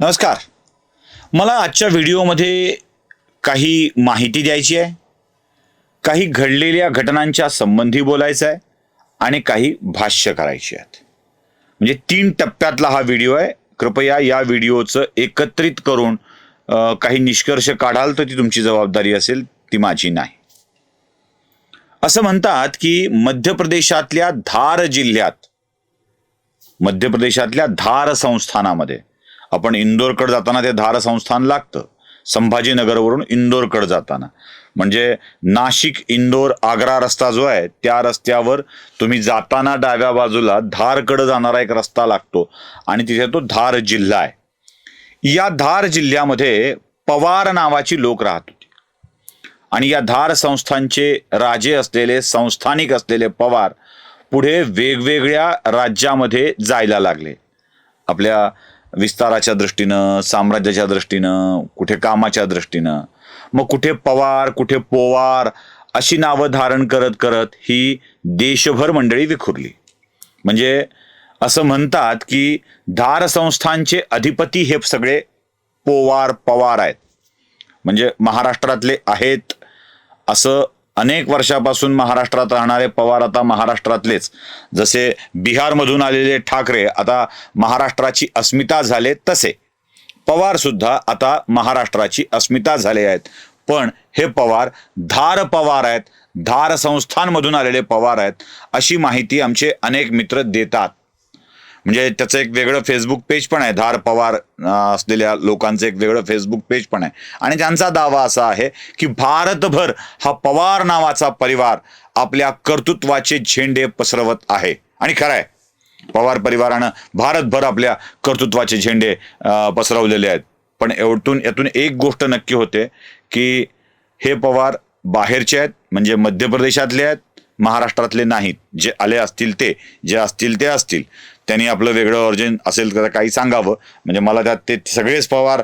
नमस्कार. मला आजच्या व्हिडिओमध्ये काही माहिती द्यायची आहे. काही घडलेल्या घटनांच्या संबंधी बोलायचं आहे आणि काही भाष्य करायची आहेत. म्हणजे तीन टप्प्यातला हा व्हिडिओ आहे. कृपया या व्हिडिओचं एकत्रित करून काही निष्कर्ष काढाल तर ती तुमची जबाबदारी असेल ती माझी नाही. असं म्हणतात की मध्य प्रदेशातल्या धार जिल्ह्यात मध्य प्रदेशातल्या धार संस्थानामध्ये आपण इंदोरकडे जाताना ते धार संस्थान लागतं. संभाजीनगरवरून इंदोरकडे जाताना. म्हणजे नाशिक इंदोर आग्रा रस्ता जो आहे त्या रस्त्यावर तुम्ही जाताना डाव्या बाजूला धारकडे जाणारा एक रस्ता लागतो आणि तिथे तो धार जिल्हा आहे. या धार जिल्ह्यामध्ये पवार नावाची लोक राहत होती. आणि या धार संस्थांचे राजे असलेले संस्थानिक असलेले पवार पुढे वेगवेगळ्या राज्यामध्ये जायला लागले. आपल्या विस्ताराच्या दृष्टीनं साम्राज्याच्या दृष्टीनं कुठे कामाच्या दृष्टीनं मग कुठे पवार कुठे पोवार अशी नावं धारण करत करत ही देशभर मंडळी विखुरली. म्हणजे असं म्हणतात की धार संस्थांचे अधिपती हे सगळे पोवार पवार आहेत. म्हणजे महाराष्ट्रातले आहेत असं अनेक वर्षापासून महाराष्ट्रात राहणारे पवार आता महाराष्ट्रातलेच. जसे बिहारमधून आलेले ठाकरे आता महाराष्ट्राची अस्मिता झाले तसे. पवारसुद्धा आता महाराष्ट्राची अस्मिता झाले आहेत. पण हे पवार धार पवार आहेत. धार संस्थांमधून आलेले पवार आहेत. अशी माहिती आमचे अनेक मित्र देतात. म्हणजे त्याचं एक वेगळं फेसबुक पेज पण आहे. धार पवार असलेल्या लोकांचं एक वेगळं फेसबुक पेज पण आहे. आणि त्यांचा दावा असा आहे की भारतभर हा पवार नावाचा परिवार आपल्या कर्तृत्वाचे झेंडे पसरवत आहे. आणि खरं आहे पवार परिवारानं भारतभर आपल्या कर्तृत्वाचे झेंडे पसरवलेले आहेत. पण एवढून यातून एक गोष्ट नक्की होते की हे पवार बाहेरचे आहेत म्हणजे मध्य प्रदेशातले आहेत महाराष्ट्रातले नाहीत. जे आले असतील ते जे असतील ते असतील. त्यांनी आपलं वेगळं ऑरिजिन असेल तर काही सांगावं. म्हणजे मला त्यात ते सगळेच पवार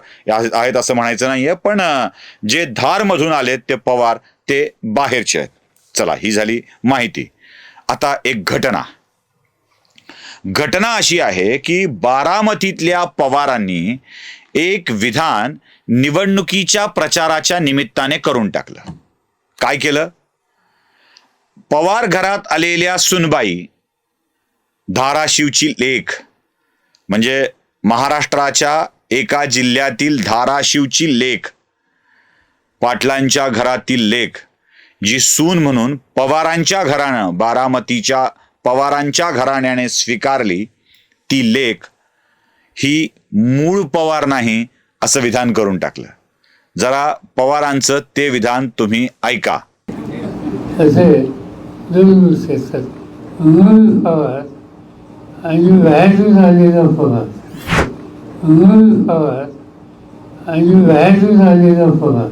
आहेत असं म्हणायचं नाहीये. पण जे धारमधून आलेत ते पवार ते बाहेरचे आहेत. चला ही झाली माहिती. आता एक घटना. घटना अशी आहे की बारामतीतल्या पवारांनी एक विधान निवडणुकीच्या प्रचाराच्या निमित्ताने करून टाकलं. काय केलं? पवार घरात आलेल्या सुनबाई धाराशिवची लेख म्हणजे महाराष्ट्राच्या एका जिल्ह्यातील धाराशिवची लेख पाटलांच्या घरातील लेख जी सून म्हणून पवारांच्या घरानं बारामतीच्या पवारांच्या घराण्याने स्वीकारली ती लेख ही मूळ पवार नाही असं विधान करून टाकलं जरा पवारांचं ते विधान तुम्ही ऐका असे दोन पवार आणि बाहेरून आलेला पगार मूळ पवार आणि बाहेरून आलेला पगार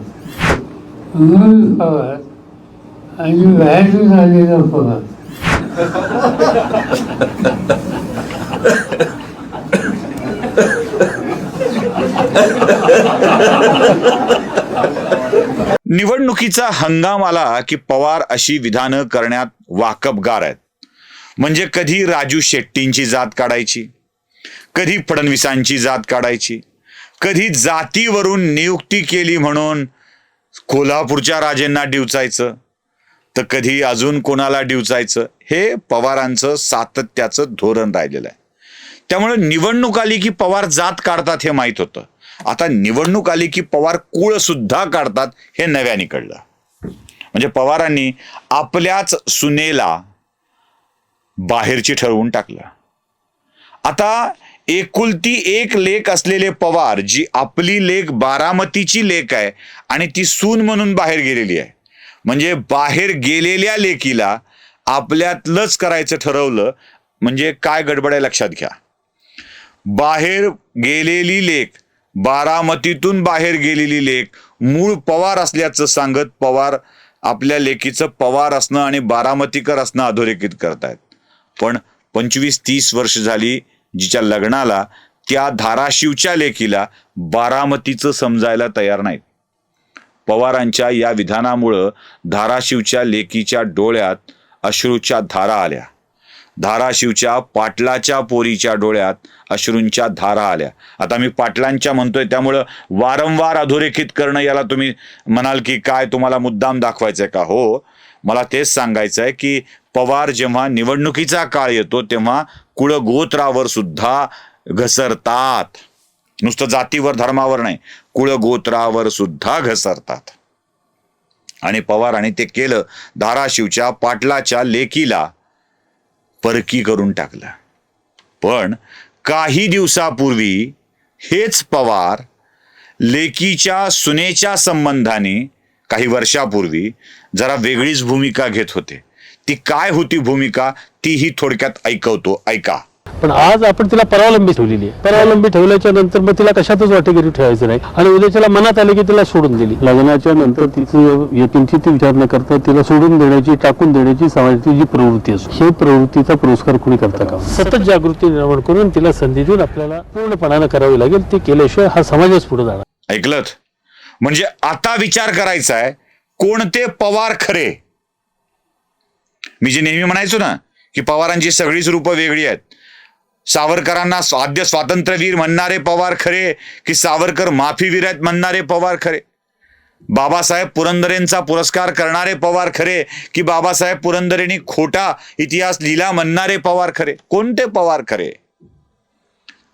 मूळ पवार आणि बाहेरून आलेला पगार निवडणुकीचा हंगाम आला की पवार अशी विधानं करण्यात वाकबगार आहेत. म्हणजे कधी राजू शेट्टींची जात काढायची कधी फडणवीसांची जात काढायची कधी जातीवरून नियुक्ती केली म्हणून कोल्हापूरच्या राजेंना डिवचायचं तर कधी अजून कोणाला डिवचायचं हे पवारांचं सातत्याचं धोरण राहिलेलं आहे. त्यामुळे निवडणूक आली की पवार जात काढतात हे माहीत होतं. आता निवडणूक आली की पवार कुळ सुद्धा काढतात हे नव्याने कळलं. म्हणजे पवारांनी आपल्याच सुनेला बाहेरची ठरवून टाकलं. आता एकुलती एक लेख असलेले पवार जी आपली लेख बारामतीची लेख आहे आणि ती सून म्हणून बाहेर गेलेली आहे. म्हणजे बाहेर गेलेल्या लेकीला आपल्यातलंच करायचं ठरवलं म्हणजे काय गडबड आहे लक्षात घ्या. बाहेर गेलेली लेख बारामतीतून बाहेर गेलेली लेख मूळ पवार असल्याचं सांगत पवार आपल्या लेकीचं पवार असणं आणि बारामतीकर असणं अधोरेखित करतायत. पण पंचवीस तीस वर्ष झाली जिच्या लग्नाला त्या धाराशिवच्या लेकीला बारामतीचं समजायला तयार नाहीत. पवारांच्या या विधानामुळं धाराशिवच्या लेकीच्या डोळ्यात अश्रूच्या धारा आल्या. धाराशिवच्या पाटलाच्या पोरीच्या डोळ्यात अश्रूंच्या धारा आल्या. आता मी पाटलांच्या म्हणतोय त्यामुळं वारंवार अधोरेखित करणं याला तुम्ही म्हणाल की काय तुम्हाला मुद्दाम दाखवायचंय का? हो मला तेच सांगायचं आहे की पवार जेव्हा निवडणुकीचा काळ येतो तेव्हा कुळगोत्रावर सुद्धा घसरतात. नुसतं जातीवर धर्मावर नाही कुळगोत्रावर सुद्धा घसरतात. आणि पवारांनी ते केलं धाराशिवच्या पाटलाच्या लेकीला परकी करून टाकलं. पण काही दिवसापूर्वी हेच पवार लेकीच्या सुनेच्या संबंधाने काही वर्षापूर्वी जरा वेगळीच भूमिका घेत होते. ती काय होती भूमिका? तीही थोडक्यात ऐकवतो. ऐका. पण आज आपण तिला परावलंबी ठेवलेली आहे. परावलंबी ठेवल्याच्या नंतर मग तिला कशातच वाटेगिरी ठेवायचं नाही. आणि उद्याच्याला मनात आले की तिला सोडून दिली. लग्नाच्या नंतर तिचं किंचित विचार न करता तिला सोडून देण्याची टाकून देण्याची समाजाची जी प्रवृत्ती असते हे प्रवृत्तीचा पुरस्कार कुणी करता का? सतत जागृती निर्माण करून तिला संधी देऊन आपल्याला पूर्णपणानं करावी लागेल. ते केल्याशिवाय हा समाजच पुढे जाणार ऐकलत? म्हणजे आता विचार करायचा आहे कोणते पवार खरे? मी जे नेहमी म्हणायचो ना की पवारांची सगळीच रूपं वेगळी आहेत. सावरकरांना स्वाद्य स्वातंत्र्यवीर म्हणणारे पवार खरे की सावरकर माफीवीर आहेत म्हणणारे पवार खरे? बाबासाहेब पुरंदरेंचा पुरस्कार करणारे पवार खरे की बाबासाहेब पुरंदरेंनी खोटा इतिहास लिहिला म्हणणारे पवार खरे? कोणते पवार खरे?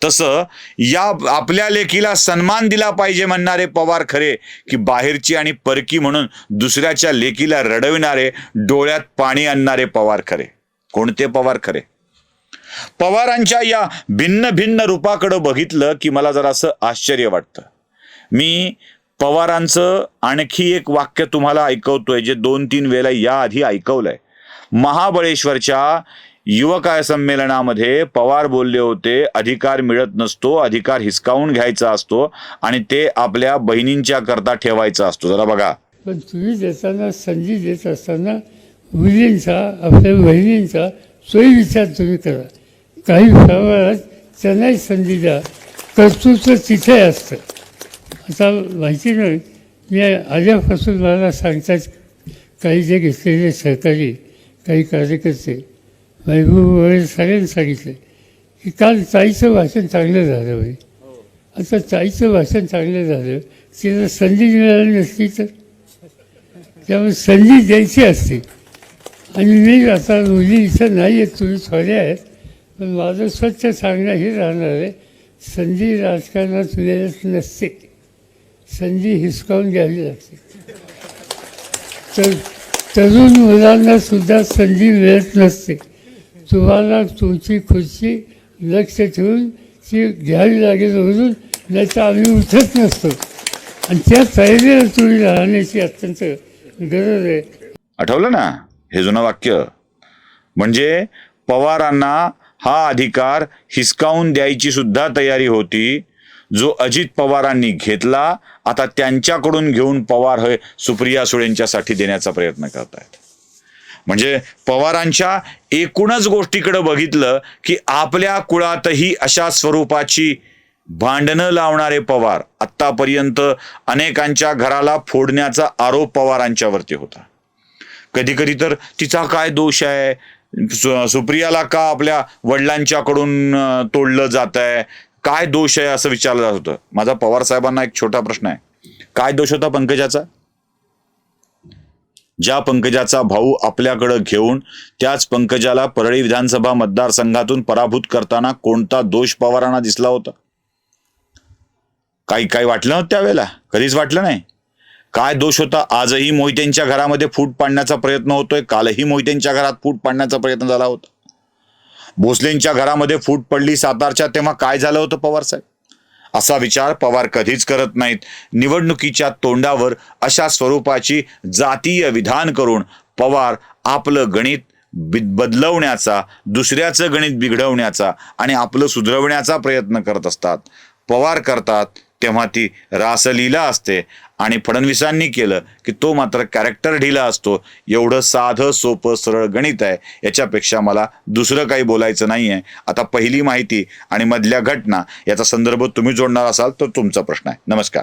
तसं या आपल्या लेखीला सन्मान दिला पाहिजे म्हणणारे पवार खरे की बाहेरची आणि परकी म्हणून दुसऱ्याच्या लेकीला रडविणारे डोळ्यात पाणी आणणारे पवार खरे. कोणते पवार खरे? पवारांच्या या भिन्न भिन्न रूपाकडं बघितलं की मला जरासं आश्चर्य वाटतं. मी पवारांचं आणखी एक वाक्य तुम्हाला ऐकवतोय जे दोन तीन वेळेला याआधी ऐकवलंय. महाबळेश्वरच्या युवक संमेलनामध्ये पवार बोलले होते अधिकार मिळत नसतो अधिकार हिसकावून घ्यायचा असतो आणि ते आपल्या बहिणींच्या करता ठेवायचा असतो. जरा बघा. पण तुम्ही देताना संधी देत असताना मुलींचा आपल्या बहिणींचा सोयी विचार तुम्ही करा. काही प्रमाणात त्यांनाही संधी द्या. कर्तृत्व तिथे असतं. आता माहिती नाही मी आल्यापासून मला सांगतात काही जे घेतलेले सहकारी काही कार्यकर्ते वैभव वगैरे हो, हो, सगळ्यांनी सांगितलं की काल ताईचं भाषण चांगलं झालं होय आता ताईचं भाषण चांगलं झालं तिला संधी मिळाली नसती तर? त्यामुळे संधी द्यायची असते. आणि मी आता मुली इथं नाही आहेत तुम्ही थोड्या आहेत पण माझं स्वच्छ सांगणं हे राहणार आहे संधी राजकारणात मिळत नसते. संधी हिसकावून घ्यावी लागते. तर तरुण मुलांना सुद्धा संधी मिळत नसते. तुम्हाला तुमची खुर्ची लक्ष ठेवून ती घ्यावी लागेल म्हणून नाही तर आम्ही उठत नसतो. आणि त्या तयारीला तुम्ही राहण्याची अत्यंत गरज आहे. आठवलं ना? हे जुनं वाक्य. म्हणजे पवारांना हा अधिकार हिसकावून द्यायची सुद्धा तयारी होती. जो अजित पवारांनी घेतला आता त्यांच्याकडून घेऊन पवार हे सुप्रिया सुळेंच्यासाठी देण्याचा प्रयत्न करतायत. म्हणजे पवारांच्या एकूणच गोष्टीकडे बघितलं की आपल्या कुळातही अशा स्वरूपाची भांडणं लावणारे पवार आत्तापर्यंत अनेकांच्या घराला फोडण्याचा आरोप पवारांच्यावरती होता. कधी कधी तर तिचा काय दोष आहे? सु- सुप्रियाला का आपल्या वडिलांच्याकडून तोडलं जात आहे काय दोष आहे असं विचारलं जात होतं? माझा पवार साहेबांना एक छोटा प्रश्न आहे. काय दोष होता पंकजाचा? ज्या पंकजाचा भाऊ आपल्याकडं घेऊन त्याच पंकजाला परळी विधानसभा मतदारसंघातून पराभूत करताना कोणता दोष पवारांना दिसला होता? काही काही वाटलं नव्हतं त्यावेळेला? कधीच वाटलं नाही. काय दोष होता? आजही मोहितेंच्या घरामध्ये फूट पाडण्याचा प्रयत्न होतोय. कालही मोहितेंच्या घरात फूट पाडण्याचा प्रयत्न झाला होता. भोसलेंच्या घरामध्ये फूट पडली सातारच्या तेव्हा काय झालं होतं पवार साहेब? असा विचार पवार कधीच करत नाहीत. निवडणुकीच्या तोंडावर अशा स्वरूपाची जातीय विधान करून पवार आपलं गणित बि- बदलवण्याचा दुसऱ्याचं गणित बिघडवण्याचा आणि आपलं सुधरवण्याचा प्रयत्न करत असतात. पवार करतात तेव्हा ती रासलीला असते. आणि फडणवीसांनी केलं की तो मात्र कॅरेक्टर ढिला असतो. एवढं साधं सोपं सरळ गणित आहे. याच्यापेक्षा मला दुसरं काही बोलायचं नाही आहे आता पहिली माहिती आणि मधल्या घटना याचा संदर्भ तुम्ही जोडणार असाल तर तुमचा प्रश्न आहे. नमस्कार.